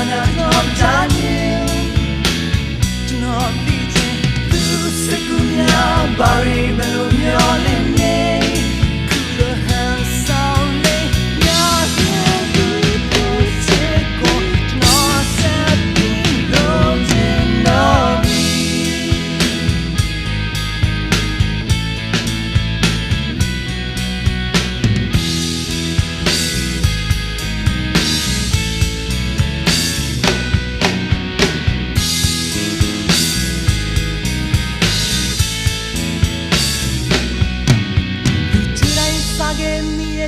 전혀 없다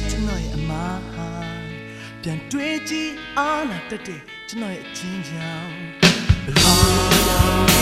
တဲ့ကျွန်တော်ရဲ့အမဟာပြန်တွေ့ကြည့်အားလာတတ်တဲ့ကျွန်တော်ရဲ့အချင်းချောင်း belong